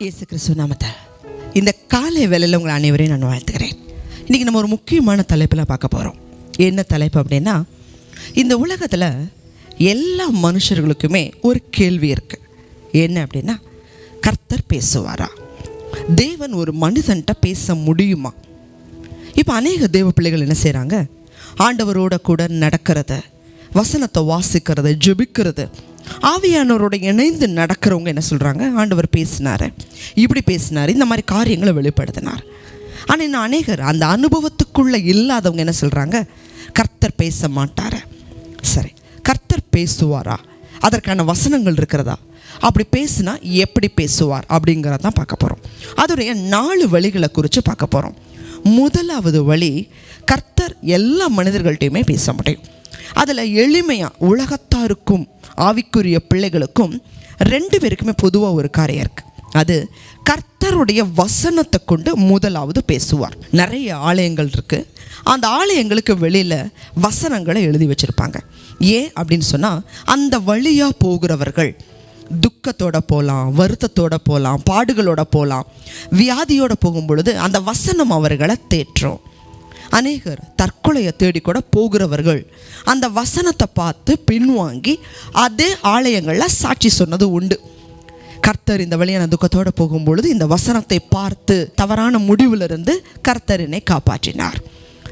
இயேசு கிறிஸ்துவ நாமத்தை. இந்த காலை வேலையில் உங்கள் அனைவரையும் நான் வாழ்த்துக்கிறேன் இன்றைக்கி நம்ம ஒரு முக்கியமான தலைப்பில் பார்க்க போகிறோம் என்ன தலைப்பு அப்படின்னா இந்த உலகத்தில் எல்லா மனுஷர்களுக்குமே ஒரு கேள்வி இருக்குது என்ன அப்படின்னா கர்த்தர் பேசுவாரா? தேவன் ஒரு மனிதன்ட்ட பேச முடியுமா? இப்போ அநேக தேவ பிள்ளைகள் என்ன செய்கிறாங்க ஆண்டவரோட கூட நடக்கிறத வசனத்தை வாசிக்கிறது ஜெபிக்கிறது ஆவியானவரோட இணைந்து நடக்கிறவங்க என்ன சொல்கிறாங்க ஆண்டவர் பேசினார். இப்படி பேசினார். இந்த மாதிரி காரியங்களை வெளிப்படுத்தினார். ஆனால் இன்னும் அநேகர் அந்த அனுபவத்துக்குள்ளே இல்லாதவங்க என்ன சொல்கிறாங்க கர்த்தர் பேச மாட்டார். சரி கர்த்தர் பேசுவாரா? அதற்கான வசனங்கள் இருக்கிறதா? அப்படி பேசுனா எப்படி பேசுவார் அப்படிங்கிறத தான் பார்க்க போகிறோம் அதோடைய நாலு வழிகளை குறித்து பார்க்க போகிறோம் முதலாவது வழி கர்த்தர் எல்லா மனிதர்கள்ட்டையுமே பேச முடியும் அதில் எளிமையாக உலகத்தாருக்கும் ஆவிக்குரிய பிள்ளைகளுக்கும் ரெண்டு பேருக்குமே பொதுவாக ஒரு காரியம் இருக்குது அது கர்த்தருடைய வசனத்தை கொண்டு முதலாவது பேசுவார். நிறைய ஆலயங்கள் இருக்குது அந்த ஆலயங்களுக்கு வெளியில் வசனங்களை எழுதி வச்சுருப்பாங்க. ஏன் அப்படின்னு சொன்னால் அந்த வழியாக போகிறவர்கள் துக்கத்தோட போகலாம் வருத்தத்தோட போகலாம் பாடுகளோட போகலாம் வியாதியோட போகும் பொழுது அந்த வசனம் அவர்களை தேற்றும். அநேகர் தற்கொலையை தேடி கூட போகிறவர்கள். அந்த வசனத்தை பார்த்து பின்வாங்கி அதே ஆலயங்களில் சாட்சி சொன்னது உண்டு. கர்த்தர் இந்த வழியான துக்கத்தோடு போகும்பொழுது இந்த வசனத்தை பார்த்து தவறான முடிவிலிருந்து கர்த்தரினை காப்பாற்றினார்.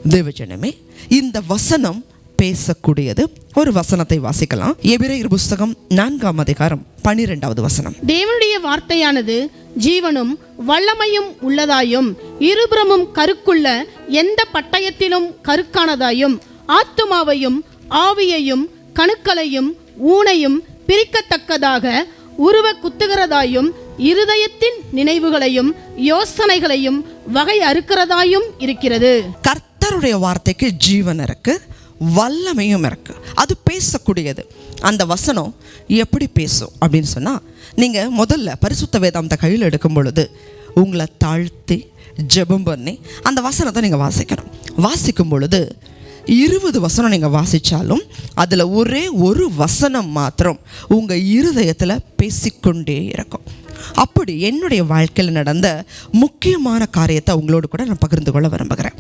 தேவஜனமே இந்த வசனம் பேசக்கூடியது. ஒரு வசனத்தை வாசிக்கலாம். எபிரேயர் புஸ்தகம் நான்காம் அதிகாரம் பனிரெண்டாவது வசனம். தேவனுடைய வார்த்தையானது ஜீவனும் வல்லமையும் உள்ளதாயும் இருபுறமும் கருக்குள்ள எந்த பட்டயத்திலும் கருக்கானதாயும் ஆத்துமாவையும் ஆவியையும் கணுக்களையும் ஊனையும் பிரிக்கத்தக்கதாக உருவ குத்துகிறதாயும் இருதயத்தின் நினைவுகளையும் யோசனைகளையும் வகை அறுக்கிறதாயும் இருக்கிறது. கர்த்தருடைய வார்த்தைக்கு ஜீவன் இருக்கு. வல்லமையும் இருக்குது அது பேசக்கூடியது. அந்த வசனம் எப்படி பேசும் அப்படின்னு சொன்னால் நீங்கள் முதல்ல பரிசுத்த வேதாந்த கையில் எடுக்கும் பொழுது உங்களை தாழ்த்தி ஜெபம் பண்ணி அந்த வசனத்தை நீங்கள் வாசிக்கணும். வாசிக்கும் பொழுது இருபது வசனம் நீங்கள் வாசித்தாலும் அதில் ஒரே ஒரு வசனம் மாத்திரம் உங்கள் இருதயத்தில் பேசிக்கொண்டே இருக்கும். அப்படி என்னுடைய வாழ்க்கையில் நடந்த முக்கியமான காரியத்தை உங்களோடு கூட நான் பகிர்ந்து கொள்ள விரும்புகிறேன்.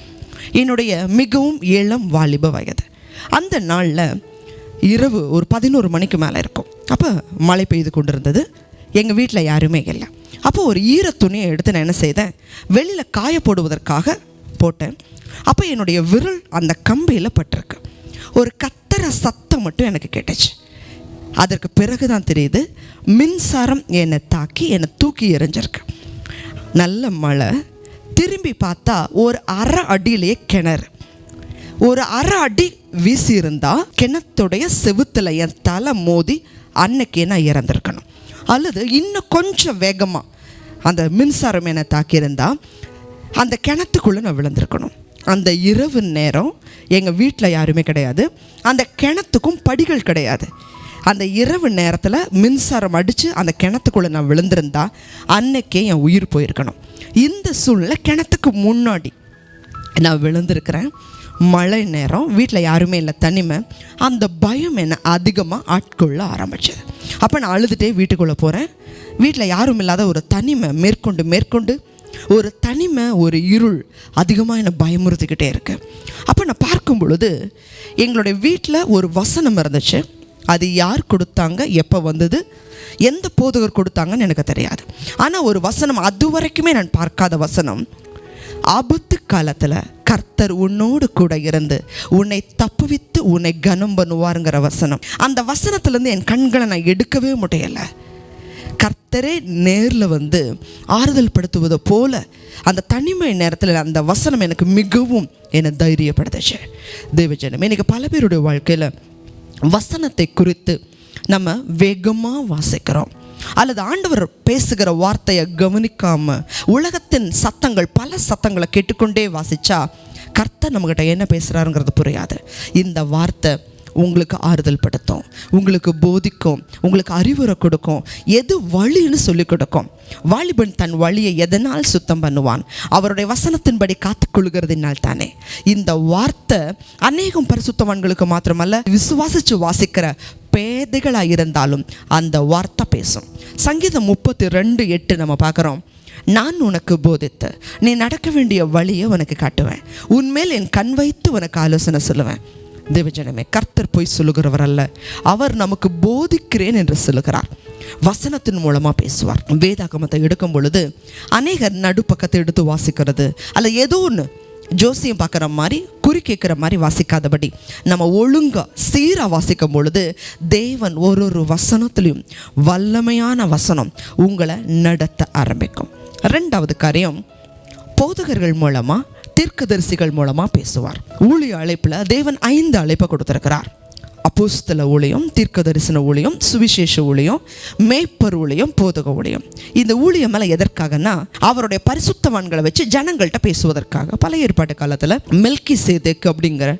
என்னுடைய மிகவும் இளம் வாலிப வயது அந்த நாளில் இரவு ஒரு பதினோரு மணிக்கு மேலே இருக்கும். அப்போ மழை பெய்து கொண்டிருந்தது. எங்கள் வீட்டில் யாருமே இல்லை. அப்போ ஒரு ஈர துணியை எடுத்து நான் என்ன செய்தேன்? வெளியில் காய போடுவதற்காக போட்டேன். அப்போ என்னுடைய விரல் அந்த கம்பியில் பட்டிருக்கு. ஒரு கத்தர சத்தம் மட்டும் எனக்கு கேட்டுச்சு. அதற்கு பிறகு தான் தெரியுது மின்சாரம் என்னை தாக்கி என்னை தூக்கி எறிஞ்சிருக்கு. நல்ல மழை திரும்பி பார்த்தா ஒரு அரை அடியிலேயே கிணறு. ஒரு அரை அடி வீசி கிணத்துடைய செவுத்தில் என் தலை மோதி அன்னைக்கே நான் இறந்துருக்கணும். அல்லது இன்னும் கொஞ்சம் வேகமாக அந்த மின்சாரம் என்னை தாக்கியிருந்தால் அந்த கிணத்துக்குள்ளே நான் விழுந்திருக்கணும். அந்த இரவு நேரம் எங்கள் வீட்டில் யாருமே கிடையாது. அந்த கிணத்துக்கும் படிகள் கிடையாது. அந்த இரவு நேரத்தில் மின்சாரம் அடித்து அந்த கிணத்துக்குள்ளே நான் விழுந்திருந்தா அன்னைக்கே என் உயிர் போயிருக்கணும். இந்த சூழ்நிலை கிணத்துக்கு முன்னாடி நான் விழுந்திருக்கிறேன். மழை நேரம் வீட்டில் யாருமே இல்லை தனிமை. அந்த பயம் என்னை அதிகமாக ஆட்கொள்ள ஆரம்பிச்சது. அப்போ நான் அழுதுகிட்டே வீட்டுக்குள்ளே போகிறேன் வீட்டில் யாரும் இல்லாத ஒரு தனிமை மேற்கொண்டு மேற்கொண்டு ஒரு தனிமை ஒரு இருள் அதிகமாக என்னை பயமுறுத்திக்கிட்டே இருக்கு. அப்போ நான் பார்க்கும் பொழுது எங்களுடைய வீட்டில் ஒரு வசனம் இருந்துச்சு. அது யார் கொடுத்தாங்க? எப்போ வந்தது? எந்த போதகர் கொடுத்தாங்கன்னு எனக்கு தெரியாது. ஆனால் ஒரு வசனம் அது வரைக்குமே நான் பார்க்காத வசனம் ஆபத்து காலத்தில் கர்த்தர் உன்னோடு கூட இருந்து உன்னை தப்புவித்து உன்னை கனம் பண்ணுவாருங்கிற வசனம். அந்த வசனத்துலேருந்து என் கண்களை நான் எடுக்கவே முடியலை. கர்த்தரே நேரில் வந்து ஆறுதல் படுத்துவதை போல அந்த தனிமை நேரத்தில் அந்த வசனம் எனக்கு மிகவும் என்னை தைரியப்படுத்துச்சு. தேவஜனம் எனக்கு பல பேருடைய வாழ்க்கையில் வசனத்தை குறித்து நம்ம வேகமாக வாசிக்கிறோம். அல்லது ஆண்டவர் பேசுகிற வார்த்தையை கவனிக்காம உலகத்தின் சத்தங்கள் பல சத்தங்களை கேட்டுக்கொண்டே வாசிச்சா கர்த்தர் நம்மகிட்ட என்ன பேசுகிறாருங்கிறது புரியாது. இந்த வார்த்தை உங்களுக்கு ஆறுதல் படுத்தும் உங்களுக்கு போதிக்கும் உங்களுக்கு அறிவுரை கொடுக்கும். எது வழின்னு சொல்லி கொடுக்கும். வாலிபன் தன் வழியை எதனால் சுத்தம் பண்ணுவான்? அவருடைய வசனத்தின்படி காத்துக்கொள்கிறதுனால் தானே. இந்த வார்த்தை அநேகம் பரிசுத்தவான்களுக்கு மாத்திரமல்ல விசுவாசிச்சு வாசிக்கிற பேதைகளாக இருந்தாலும் அந்த வார்த்தை பேசும். சங்கீதம் முப்பத்தி ரெண்டு எட்டு நம்ம பார்க்குறோம். நான் உனக்கு போதித்து நீ நடக்க வேண்டிய வழியை உனக்கு காட்டுவேன். உன்மேல் என் கண் வைத்து உனக்கு ஆலோசனை சொல்லுவேன். தேவஜனமே கர்த்தர் போய் சொல்லுகிறவர் அல்ல. அவர் நமக்கு போதிக்கிறேன் என்று சொல்லுகிறார். வசனத்தின் மூலமாக பேசுவார். வேதாகமத்தை எடுக்கும் பொழுது அநேகர் நடுப்பக்கத்தை எடுத்து வாசிக்கிறது. அல்ல ஏதோ ஒன்று ஜோசியம் பார்க்குற மாதிரி குறி கேட்குற மாதிரி வாசிக்காதபடி நம்ம ஒழுங்காக சீராக வாசிக்கும் பொழுது தேவன் ஒரு ஒரு வசனத்துலையும் வல்லமையான வசனம் உங்களை நடத்த ஆரம்பிக்கும். ரெண்டாவது காரியம் போதகர்கள் மூலமாக தீர்க்கதரிசிகள் மூலமாக பேசுவார். ஊழிய அழைப்பில் தேவன் ஐந்து அழைப்பை கொடுத்துருக்கிறார். அப்போஸ்தல ஊழியம் தீர்க்க தரிசன ஊழியம் சுவிசேஷ ஊழியம் மேய்ப்பர் ஊழியம் போதக ஊழியம். இந்த ஊழியம் மேலே எதற்காகனா அவருடைய பரிசுத்தவான்களை வச்சு ஜனங்கள்கிட்ட பேசுவதற்காக. பழைய ஏற்பாட்டு காலத்தில் மெல்கி சேதேக் அப்படிங்கிற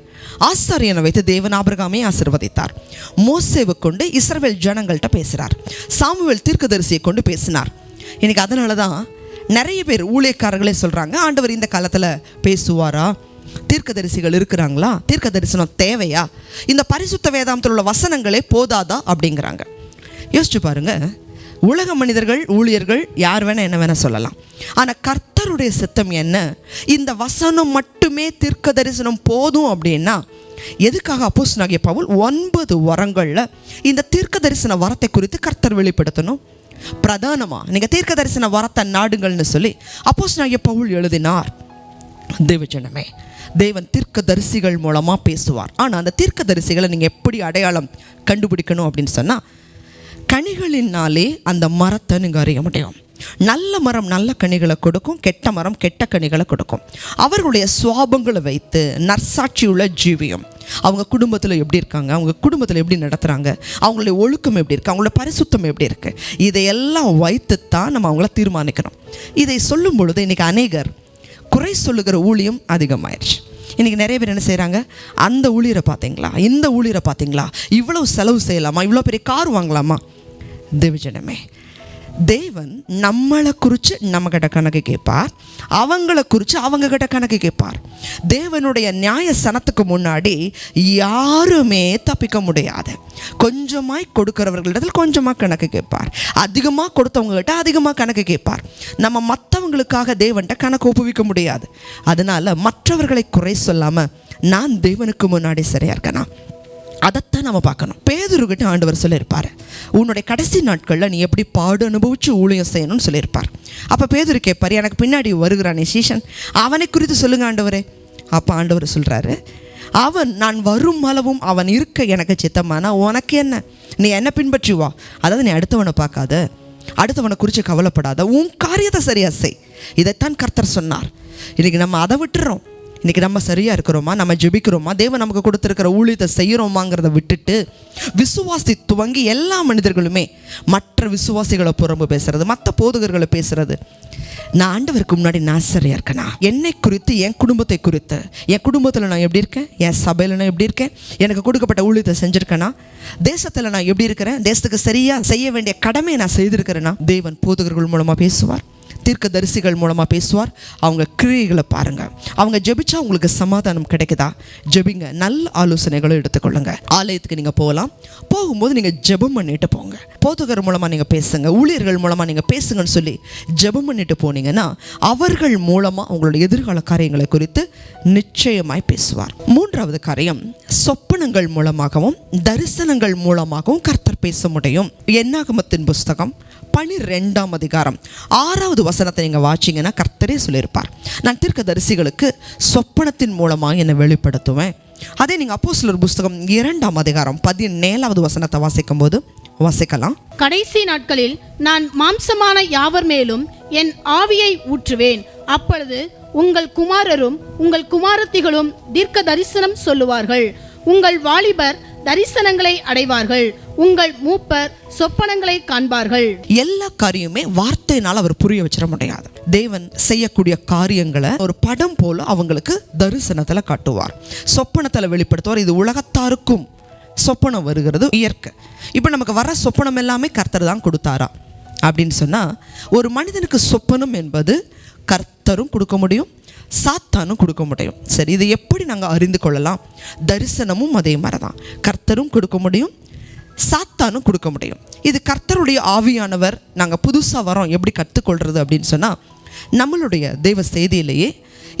ஆசாரியனை வைத்து தேவன் ஆபிரகாமே ஆசிர்வதித்தார். மோசேவை கொண்டு இஸ்ரவேல் ஜனங்கள்கிட்ட பேசுகிறார் சாமுவேல் தீர்க்கதரிசியை கொண்டு பேசினார். எனக்கு அதனால தான் நிறைய பேர் ஊழியக்காரர்களே சொல்கிறாங்க ஆண்டவர் இந்த காலத்தில் பேசுவாரா? தீர்க்கதரிசிகள் இருக்கிறாங்களா? தீர்க்க தரிசனம் தேவையா? இந்த பரிசுத்த வேதாந்தத்தில் உள்ள வசனங்களே போதாதா? அப்படிங்கிறாங்க. யோசிச்சு பாருங்க. உலக மனிதர்கள் ஊழியர்கள் யார் வேணால் என்ன வேணால் சொல்லலாம். ஆனால் கர்த்தருடைய சித்தம் என்ன? இந்த வசனம் மட்டுமே தீர்க்க தரிசனம் போதும் அப்படின்னா எதுக்காக அப்போஸ் நாகிய பவுல் ஒன்பது வரங்களில் இந்த தீர்க்க தரிசன வரத்தை குறித்து கர்த்தர் வெளிப்படுத்தணும்? பிரதானமாக நீங்கள் தீர்க்க தரிசன வரத்தை நாடுங்கள்னு சொல்லி அப்போஸ் நான் பவுல் எழுதினார். தேவஜனமே தேவன் தீர்க்க தரிசிகள் மூலமாக பேசுவார். ஆனால் அந்த தீர்க்க தரிசிகளை நீங்கள் எப்படி அடையாளம் கண்டுபிடிக்கணும் அப்படின்னு சொன்னால் கனிகளினாலே அந்த மரத்தை நீங்கள் அறிய முடியும். நல்ல மரம் நல்ல கனிகளை கொடுக்கும் கெட்ட மரம் கெட்ட கனிகளை கொடுக்கும். அவர்களுடைய சுவாபங்களை வைத்து நற்சாட்சியுள்ள ஜீவியம் அவங்க குடும்பத்தில் எப்படி இருக்காங்க? அவங்க குடும்பத்தில் எப்படி நடத்துகிறாங்க அவங்களுடைய ஒழுக்கம் எப்படி இருக்குது அவங்களோட பரிசுத்தம் எப்படி இருக்குது இதையெல்லாம் வைத்து தான் நம்ம அவங்கள தீர்மானிக்கணும். இதை சொல்லும் பொழுது இன்றைக்கி அநேகர் குறை சொல்லுகிற ஊழியம் அதிகமாயிருச்சு. இன்றைக்கி நிறைய பேர் என்ன செய்கிறாங்க அந்த ஊழியரை பார்த்தீங்களா? இந்த ஊழியரை பார்த்தீங்களா? இவ்வளவு செலவு செய்யலாமா? இவ்வளோ பெரிய கார் வாங்கலாமா? தேவஜனமே தேவன் நம்மளை குறித்து நம்மக்கிட்ட கணக்கு கேட்பார். அவங்கள குறித்து அவங்கக்கிட்ட கணக்கு கேட்பார். தேவனுடைய நியாய சனத்துக்கு முன்னாடி யாருமே தப்பிக்க முடியாது. கொஞ்சமாய் கொடுக்கிறவர்களிடத்தில் கொஞ்சமாக கணக்கு கேட்பார். அதிகமாக கொடுத்தவங்ககிட்ட அதிகமாக கணக்கு கேட்பார். நம்ம மற்றவங்களுக்காக தேவன்கிட்ட கணக்கு ஒப்புவிக்க முடியாது. அதனால் மற்றவர்களை குறை சொல்லாமல் நான் தேவனுக்கு முன்னாடி சரியாக இருக்கேனா அதைத்தான் நம்ம பார்க்கணும். பேதுருக்கிட்ட ஆண்டவர் சொல்லியிருப்பார் உன்னுடைய கடைசி நாட்களில் நீ எப்படி பாடு அனுபவித்து ஊழியம் செய்யணும்னு சொல்லியிருப்பார். அப்போ பேதுரு கேட்பார் எனக்கு பின்னாடி வருகிறானே சீஷன். அவனை குறித்து சொல்லுங்க ஆண்டவரே. அப்போ ஆண்டவர் சொல்கிறாரு அவன் நான் வரும் அளவும் அவன் இருக்க எனக்கு சித்தமானா உனக்கு என்ன? நீ என்ன பின்பற்றி வா. அதாவது நீ அடுத்தவனை பார்க்காத. அடுத்தவனை குறித்து கவலைப்படாத. உன் காரியத்தை சரியா செய். இதைத்தான் கர்த்தர் சொன்னார். இன்றைக்கி நம்ம அதை விட்டுறோம். இன்றைக்கி நம்ம சரியாக இருக்கிறோமா? நம்ம ஜெபிக்கிறோமா? தேவன் நமக்கு கொடுத்துருக்கிற ஊழியத்தை செய்கிறோமாங்கிறத விட்டுட்டு விசுவாசி துவங்கி எல்லா மனிதர்களுமே மற்ற விசுவாசிகளை புறம்பு பேசுகிறது மற்ற போதகர்களை பேசுகிறது நான் ஆண்டவருக்கு முன்னாடி நான் சரியாக இருக்கேனா? என்னை குறித்து என் குடும்பத்தை குறித்து. என் குடும்பத்தில் நான் எப்படி இருக்கேன்? என் சபையில் நான் எப்படி இருக்கேன்? எனக்கு கொடுக்கப்பட்ட ஊழியத்தை செஞ்சுருக்கேனா? தேசத்தில் நான் எப்படி இருக்கிறேன்? தேசத்துக்கு சரியாக செய்ய வேண்டிய கடமையை நான் செய்திருக்கிறேன்னா தேவன் போதகர்கள் மூலமாக பேசுவார். தீர்க்க தரிசிகள் மூலமாக பேசுவார். அவங்க கிரியைகளை பாருங்கள் அவங்க ஜெபிச்சா உங்களுக்கு சமாதானம் கிடைக்குதா? ஜெபிங்க. நல்ல ஆலோசனைகளும் எடுத்துக்கொள்ளுங்க. ஆலயத்துக்கு நீங்கள் போகலாம். போகும்போது நீங்கள் ஜெபம் பண்ணிட்டு போங்க. போதகர் மூலமாக நீங்கள் பேசுங்க. ஊழியர்கள் மூலமாக நீங்கள் பேசுங்கன்னு சொல்லி ஜெபம் பண்ணிட்டு போனீங்கன்னா அவர்கள் மூலமாக உங்களுடைய எதிர்கால காரியங்களை குறித்து நிச்சயமாய் பேசுவார். மூன்றாவது காரியம் சொப்பனங்கள் மூலமாகவும் தரிசனங்கள் மூலமாகவும் கர்த்தர் பேச முடியும். என்னாகமத்தின் புஸ்தகம்? பனிரெண்டாம் அதிகாரம். ஆறாவது வசனத்தை நீங்கள் வாச்சிங்கன்னா கர்த்தரே சொல்லியிருப்பார். நான் தீர்க்க தரிசிகளுக்கு சொப்பனத்தின் மூலமாக என்னை வெளிப்படுத்துவேன். அதே நீங்கள் அப்போ சிலர் புஸ்தகம் இரண்டாம் அதிகாரம் பதினேழாவது வசனத்தை வாசிக்கும் போது வாசிக்கலாம். கடைசி நாட்களில் நான் மாம்சமான யாவர் மேலும் என் ஆவியை ஊற்றுவேன். அப்பொழுது உங்கள் குமாரரும் உங்கள் குமாரத்திகளும் தீர்க்க தரிசனம் சொல்லுவார்கள். உங்கள் வாலிபர் தரிசனங்களை அடைவார்கள். உங்கள் மூப்பர் சொப்பனங்களை காண்பார்கள். எல்லா காரியமே வார்த்தையினால் அவர் புரிய வச்சிட முடியாது. தேவன் செய்யக்கூடிய காரியங்களை ஒரு படம் போல அவங்களுக்கு தரிசனத்தில் காட்டுவார். சொப்பனத்தில் வெளிப்படுத்துவார். இது உலகத்தாருக்கும் சொப்பனம் வருகிறது இயற்கை. இப்போ நமக்கு வர சொப்பனம் எல்லாமே கர்த்தர் தான் கொடுத்தாரா? அப்படின்னு சொன்னால் ஒரு மனிதனுக்கு சொப்பனம் என்பது கர்த்தரும் கொடுக்க முடியும் சாத்தானும் கொடுக்க முடியும். சரி இதை எப்படி நாங்கள் அறிந்து கொள்ளலாம்? தரிசனமும் அதே மாதிரி தான் கர்த்தரும் கொடுக்க முடியும் சாத்தானும் கொடுக்க முடியும். இது கர்த்தருடைய ஆவியானவர் நாங்கள் புதுசாக வரோம் எப்படி கற்றுக்கொள்கிறது அப்படின்னு சொன்னால் நம்மளுடைய தெய்வ செய்தியிலேயே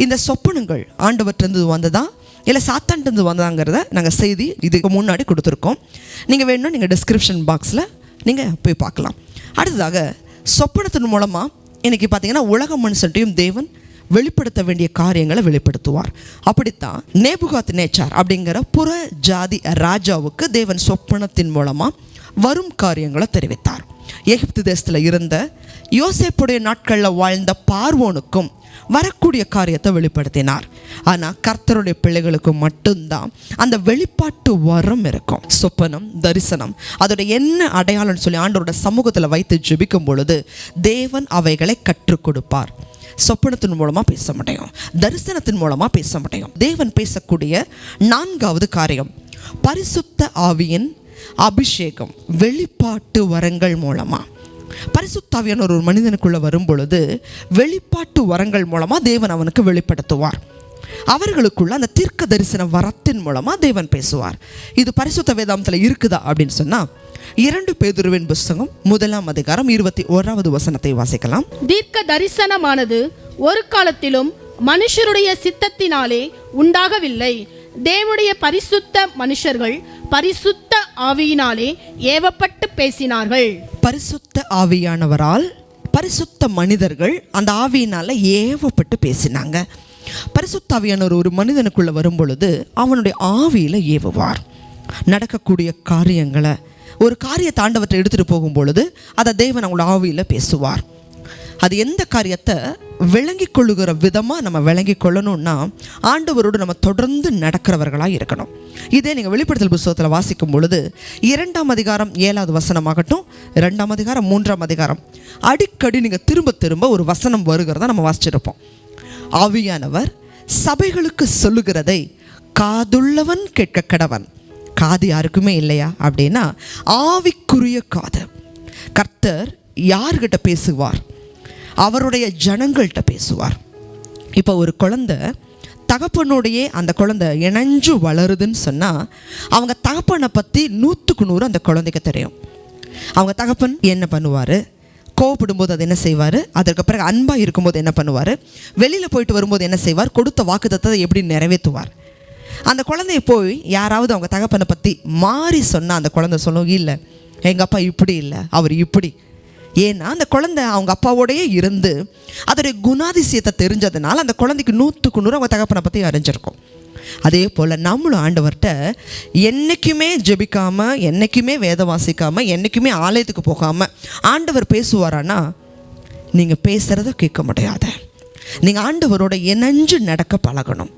இந்த சொப்பனங்கள் ஆண்டவற்றிருந்து வந்ததா இல்லை சாத்தான்ட்டு வந்தாங்கிறத நாங்கள் செய்தி இதுக்கு முன்னாடி கொடுத்துருக்கோம். நீங்கள் வேணும்னா நீங்கள் டிஸ்கிரிப்ஷன் பாக்ஸில் நீங்கள் போய் பார்க்கலாம். அடுத்ததாக சொப்பனத்தின் மூலமாக இன்றைக்கி பார்த்தீங்கன்னா உலக மனுஷன்ட்டையும் தேவன் வெளிப்படுத்த வேண்டிய காரியங்களை வெளிப்படுத்துவார். அப்படித்தான் நேபுகாத் நேச்சார் அப்படிங்கிற புற ஜாதி ராஜாவுக்கு தேவன் சொப்பனத்தின் மூலமாக வரும் காரியங்களை தெரிவித்தார். எகிப்து தேசத்தில் இருந்த யோசேப்புடைய நாட்களில் வாழ்ந்த பார்வோனுக்கும் வரக்கூடிய காரியத்தை வெளிப்படுத்தினார். ஆனால் கர்த்தருடைய பிள்ளைகளுக்கு மட்டும்தான் அந்த வெளிப்பாட்டு வரம் இருக்கும். சொப்பனம் தரிசனம் அதோட என்ன அடையாளம்னு சொல்லி ஆண்டோட சமூகத்தில் வைத்து ஜெபிக்கும் பொழுது தேவன் அவைகளை கற்றுக் கொடுப்பார். சொப்பனத்தின் மூலமாக பேச முடியும். தரிசனத்தின் மூலமாக பேச முடியும். தேவன் பேசக்கூடிய நான்காவது காரியம் பரிசுத்த ஆவியின் அபிஷேகம் வெளிப்பாட்டு வரங்கள் மூலமாக பரிசுத்தாவியான ஒரு மனிதனுக்குள்ளே வரும் பொழுது வெளிப்பாட்டு வரங்கள் மூலமாக தேவன் அவனுக்கு வெளிப்படுத்துவார். அவர்களுக்குள்ள அந்த தீர்க்க தரிசன வரத்தின் மூலமாக தேவன் பேசுவார். இது பரிசுத்த வேதாந்தத்தில் இருக்குதா அப்படின்னு சொன்னால் இரண்டு பேதுருவின் புஸ்தகம் முதலாம் அதிகாரம் இருபத்தி ஓராவது வசனத்தை வாசிக்கலாம். தீர்க்க தரிசனமானது ஒரு காலத்திலும் மனுஷருடைய சித்தத்தினாலே உண்டாகவில்லை. தேவனுடைய பரிசுத்த மனுஷர்கள் பரிசுத்த ஆவியினாலே ஏவப்பட்டு பேசினார்கள். பரிசுத்த ஆவியானவரால் பரிசுத்த மனிதர்கள் அந்த ஆவியினால ஏவப்பட்டு பேசினாங்க. பரிசுத்த ஆவியானவர் ஒரு மனிதனுக்குள்ள வரும் பொழுது அவனுடைய ஆவியில ஏவுவார். நடக்கக்கூடிய காரியங்களை ஒரு காரிய தாண்டவத்தை எடுத்துகிட்டு போகும் பொழுது அதை தேவன் அவங்களோட ஆவியில் பேசுவார். அது எந்த காரியத்தை விளங்கி கொள்ளுகிற விதமாக நம்ம விளங்கி கொள்ளணும்னா ஆண்டவரோடு நம்ம தொடர்ந்து நடக்கிறவர்களாக இருக்கணும். இதே நீங்கள் வெளிப்படுத்தல் புஸ்தகத்தில் வாசிக்கும் பொழுது இரண்டாம் அதிகாரம் ஏழாவது வசனமாகட்டும் ரெண்டாம் அதிகாரம் மூன்றாம் அதிகாரம். அடிக்கடி நீங்கள் திரும்ப திரும்ப ஒரு வசனம் வருகிறத நம்ம வாசிச்சிருப்போம். ஆவியானவர் சபைகளுக்கு சொல்லுகிறதை காதுள்ளவன் கேட்க கடவன் காது யாருக்குமே இல்லையா? அப்படின்னா ஆவிக்குரிய காது. கர்த்தர் யார்கிட்ட பேசுவார்? அவருடைய ஜனங்கள்கிட்ட பேசுவார். இப்போ ஒரு குழந்தை தகப்பனோடையே அந்த குழந்தை இணைஞ்சு வளருதுன்னு சொன்னால் அவங்க தகப்பனை பற்றி நூற்றுக்கு நூறு அந்த குழந்தைக்கு தெரியும். அவங்க தகப்பன் என்ன பண்ணுவார்? கோவப்படும்போது அது என்ன செய்வார்? அதற்கு பிறகு அன்பாக இருக்கும்போது என்ன பண்ணுவார்? வெளியில் போயிட்டு வரும்போது என்ன செய்வார்? கொடுத்த வாக்குத்தத்தை எப்படி நிறைவேற்றுவார்? அந்த குழந்தைய போய் யாராவது அவங்க தகப்பனை பற்றி மாறி சொன்னால் அந்த குழந்தை சொல்லும் இல்லை எங்கள் அப்பா இப்படி இல்லை அவர் இப்படி. ஏன்னா அந்த குழந்தை அவங்க அப்பாவோடையே இருந்து அதோடைய குணாதிசயத்தை தெரிஞ்சதுனால அந்த குழந்தைக்கு நூற்றுக்கு நூறு அவங்க தகப்பனை பற்றி அறிஞ்சிருக்கும். அதே போல் நம்மளும் ஆண்டவர்கிட்ட என்றைக்குமே ஜெபிக்காமல் என்றைக்குமே வேதம் வாசிக்காமல் என்றைக்குமே ஆலயத்துக்கு போகாமல் ஆண்டவர் பேசுவாரானா நீங்கள் பேசுகிறத கேட்க முடியாது. நீங்கள் ஆண்டவரோட இணைஞ்சு நடக்க பழகணும்.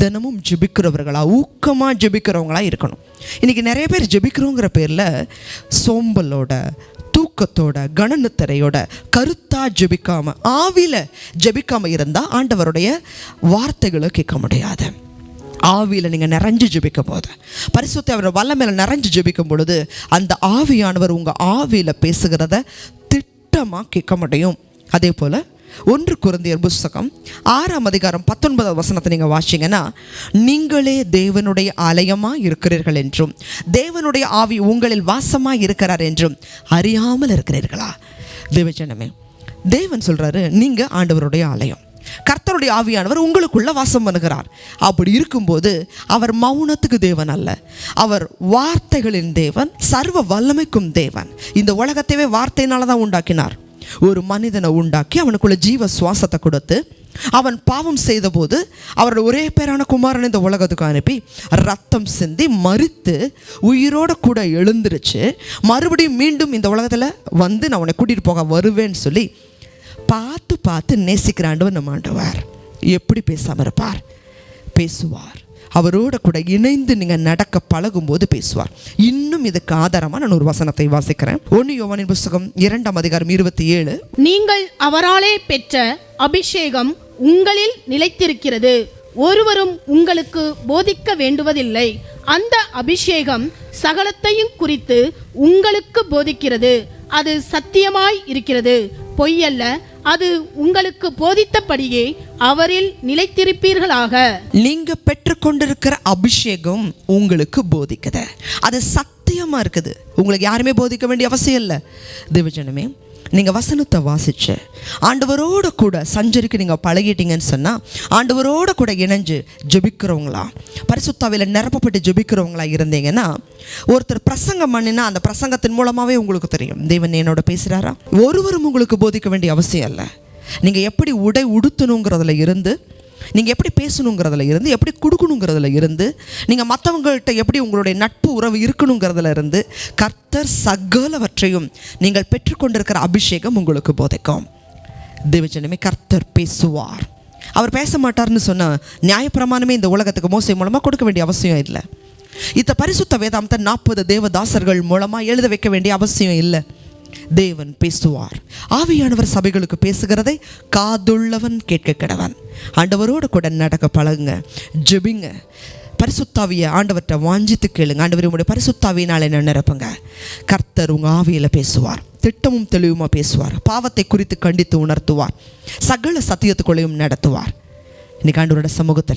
தினமும் ஜெபிக்கிறவர்களா ஊக்கமாக ஜெபிக்கிறவங்களா இருக்கணும். இன்றைக்கி நிறைய பேர் ஜெபிக்கிறோங்கிற பேரில் சோம்பலோட தூக்கத்தோட கணனத்தரையோட கருத்தாக ஜெபிக்காமல் ஆவியில் ஜெபிக்காமல் இருந்தால் ஆண்டவருடைய வார்த்தைகளை கேட்க முடியாது. ஆவியில் நீங்கள் நிறைஞ்சு ஜெபிக்கும் போது பரிசுத்தை அவர் வல்லமையில் மேலே நிறைஞ்சு ஜெபிக்கும் பொழுது அந்த ஆவியானவர் உங்கள் ஆவியில் பேசுகிறத திட்டமாக கேட்க முடியும். அதே போல் ஒன்று குருந்தியர் புஸ்தகம் ஆறாம் அதிகாரம் பத்தொன்பதாம் வசனத்தை நீங்கள் வாசிங்கன்னா நீங்களே தேவனுடைய ஆலயமாக இருக்கிறீர்கள் என்றும் தேவனுடைய ஆவி உங்களில் வாசமாக இருக்கிறார் என்றும் அறியாமல் இருக்கிறீர்களா? தேவஜனமே தேவன் சொல்கிறாரு நீங்கள் ஆண்டவருடைய ஆலயம். கர்த்தருடைய ஆவியானவர் உங்களுக்குள்ள வாசம் பண்ணுகிறார். அப்படி இருக்கும்போது அவர் மௌனத்துக்கு தேவன் அல்ல. அவர் வார்த்தைகளின் தேவன் சர்வ வல்லமைக்கும் தேவன். இந்த உலகத்தையே வார்த்தையினால தான் உண்டாக்கினார். ஒரு மனிதனை உண்டாக்கி அவனுக்குள்ள ஜீவ சுவாசத்தை கொடுத்து அவன் பாவம் செய்தபோது அவரோட ஒரே பேரான குமாரன் இந்த உலகத்துக்கு அனுப்பி ரத்தம் சிந்தி மறித்து உயிரோட கூட எழுந்துருச்சு மறுபடியும் மீண்டும் இந்த உலகத்தில் வந்து நான் உன்னை கூட்டிகிட்டு போக வருவேன்னு சொல்லி பார்த்து பார்த்து நேசிக்கிறாண்டவர் நம்ம ஆண்டவர். எப்படி பேசாமல் இருப்பார்? பேசுவார். அவரோட கூட இணைந்து நீங்கள் நடக்க பழகும்போது பேசுவார். இன்னும் இதுக்கு ஆதாரமாக நான் ஒரு வசனத்தை வாசிக்கிறேன். ஒன்று யோவானின் புஸ்தகம் இரண்டாம் அதிகாரம் இருபத்தி ஏழு. நீங்கள் அவராலே பெற்ற அபிஷேகம் உங்களில் நிலைத்திருக்கிறது. ஒருவரும் உங்களுக்கு போதிக்க வேண்டுவதில்லை. அந்த அபிஷேகம் சகலத்தையும் குறித்து உங்களுக்கு போதிக்கிறது. அது சத்தியமாய் இருக்கிறது. பொய்யல்ல அது உங்களுக்கு போதித்தபடியே அவரில் நிலைத்திருப்பீர்களாக. நீங்க பெற்றுக்கொண்டிருக்கிற அபிஷேகம் உங்களுக்கு போதிக்குது. அது சத்தியமா இருக்குது. உங்களுக்கு யாருமே போதிக்க வேண்டிய அவசியம் இல்லை. தேவஜனமே நீங்கள் வசனத்தை வாசிச்சு ஆண்டவரோட கூட சஞ்சரிக்க நீங்கள் பழகிட்டீங்கன்னு சொன்னால் ஆண்டவரோட கூட இணைஞ்சு ஜெபிக்கிறவங்களா பரிசுத்தாவில் நிரப்பப்பட்டு ஜெபிக்கிறவங்களா இருந்தீங்கன்னா ஒருத்தர் பிரசங்கம் பண்ணினா அந்த பிரசங்கத்தின் மூலமாகவே உங்களுக்கு தெரியும். தேவன் என்னோட பேசுகிறாரா ஒருவரும் உங்களுக்கு போதிக்க வேண்டிய அவசியம் இல்லை. நீங்கள் எப்படி உடை உடுத்தணுங்கிறதுல இருந்து நீங்கள் எப்படி பேசணுங்கிறதுல இருந்து எப்படி கொடுக்கணுங்கிறதுல இருந்து நீங்கள் மற்றவங்கள்ட்ட எப்படி உங்களுடைய நட்பு உறவு இருக்கணுங்கிறதுல இருந்து கர்த்தர் சகலவற்றையும் நீங்கள் பெற்றுக்கொண்டிருக்கிற அபிஷேகம் உங்களுக்கு போதைக்கும். தேவஜனமே கர்த்தர் பேசுவார். அவர் பேச மாட்டார்னு சொன்ன நியாயப்பிரமாணமே இந்த உலகத்துக்கு மோசை மூலமாக கொடுக்க வேண்டிய அவசியம் இல்லை. இத்த பரிசுத்த வேதாந்தத்தை நாற்பது தேவதாசர்கள் மூலமாக எழுத வைக்க வேண்டிய அவசியம் இல்லை. தேவன் பேசுவார். ஆவியானவர் சபைகளுக்கு பேசுகிறதை காதுள்ளவன் கேட்க கிடவன் ஆண்டவரோடு கூட நடக்க பழகுங்க ஜெபிங்க. பரிசுத்தாவிய ஆண்டவர்கிட்ட வாஞ்சித்து கேளுங்க. ஆண்டவர் உங்களுடைய பரிசுத்தாவியினால் என்ன நிரப்புங்க. கர்த்தர் உங்கள் ஆவியில் பேசுவார். திட்டமும் தெளிவுமாக பேசுவார். பாவத்தை குறித்து கண்டித்து உணர்த்துவார். சகல சத்தியத்துக்குள்ளையும் நடத்துவார். இன்னைக்கு ஆண்டவரோட சமூகத்தில்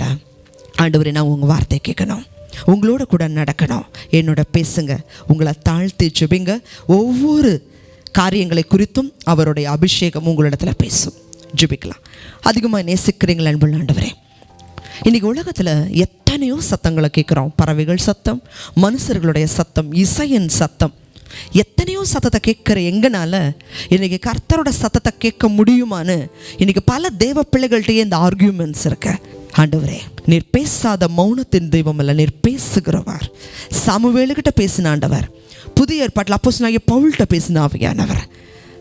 ஆண்டவரை நான் உங்கள் வார்த்தை கேட்கணும். உங்களோட கூட நடக்கணும். என்னோட பேசுங்க. உங்களை தாழ்த்தி ஜெபிங்க. ஒவ்வொரு காரியங்களை குறித்தும் அவருடைய அபிஷேகம் உங்களிடத்தில் பேசும். ஜிபிக்கலாம். அதிகமாக நேசிக்கிறீங்களா அன்புள்ள ஆண்டவரே? இன்னைக்கு உலகத்தில் எத்தனையோ சத்தங்களை கேட்குறோம். பறவைகள் சத்தம் மனுஷர்களுடைய சத்தம் இசையின் சத்தம். எத்தனையோ சத்தத்தை கேட்குற எங்கனால இன்றைக்கி கர்த்தரோட சத்தத்தை கேட்க முடியுமான்னு இன்னைக்கு பல தேவ பிள்ளைகள்கிட்டயே இந்த ஆர்கியூமெண்ட்ஸ் இருக்கு. ஆண்டவரே நீர் பேசாத மௌனத்தின் தெய்வம் அல்ல நீர் பேசுகிறவர். சாமுவேலுக்கிட்ட பேசின ஆண்டவர் புதிய ஏற்பாட்டில் அப்போஸ் நாங்கள் பவுல்கிட்ட பேசின ஆவியானவர்.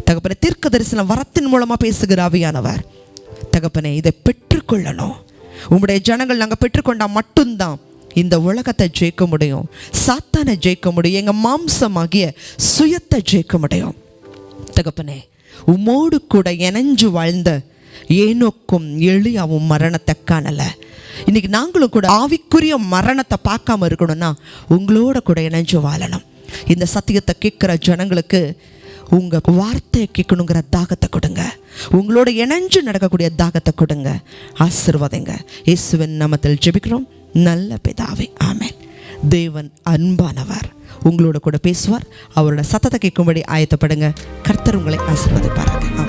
தகப்பனை தீர்க்க தரிசனம் வரத்தின் மூலமாக பேசுகிற ஆவியானவர். தகப்பனே இதை பெற்றுக்கொள்ளணும். உங்களுடைய ஜனங்கள் நாங்கள் பெற்றுக்கொண்டால் மட்டும்தான் இந்த உலகத்தை ஜெயிக்க முடியும். சாத்தானை ஜெயிக்க முடியும். எங்கள் மாம்சமாகிய சுயத்தை ஜெயிக்க முடியும். தகப்பனே உம்மோடு கூட இணைஞ்சு வாழ்ந்த ஏனோக்கும் எளியாவும் மரணத்தை காணல. இன்னைக்கு நாங்களும் கூட ஆவிக்குரிய மரணத்தை பார்க்காம இருக்கணும்னா உங்களோட கூட இணைஞ்சு வாழணும். இந்த சத்தியத்தை கேட்குற ஜனங்களுக்கு உங்கள் வார்த்தையை கேட்கணுங்கிற தாகத்தை கொடுங்க. உங்களோட இணைஞ்சு நடக்கக்கூடிய தாகத்தை கொடுங்க. ஆசிர்வாதங்க. இயேசுவின் நாமத்தில் ஜெபிக்கிறோம். நல்ல பிதாவே. ஆமேன். தேவன் அன்பானவர். உங்களோட கூட பேசுவார். அவரோட சத்தத்தை கேட்கும்படி ஆயத்தப்படுங்க. கர்த்தர் உங்களை ஆசீர்வதிப்பாராங்க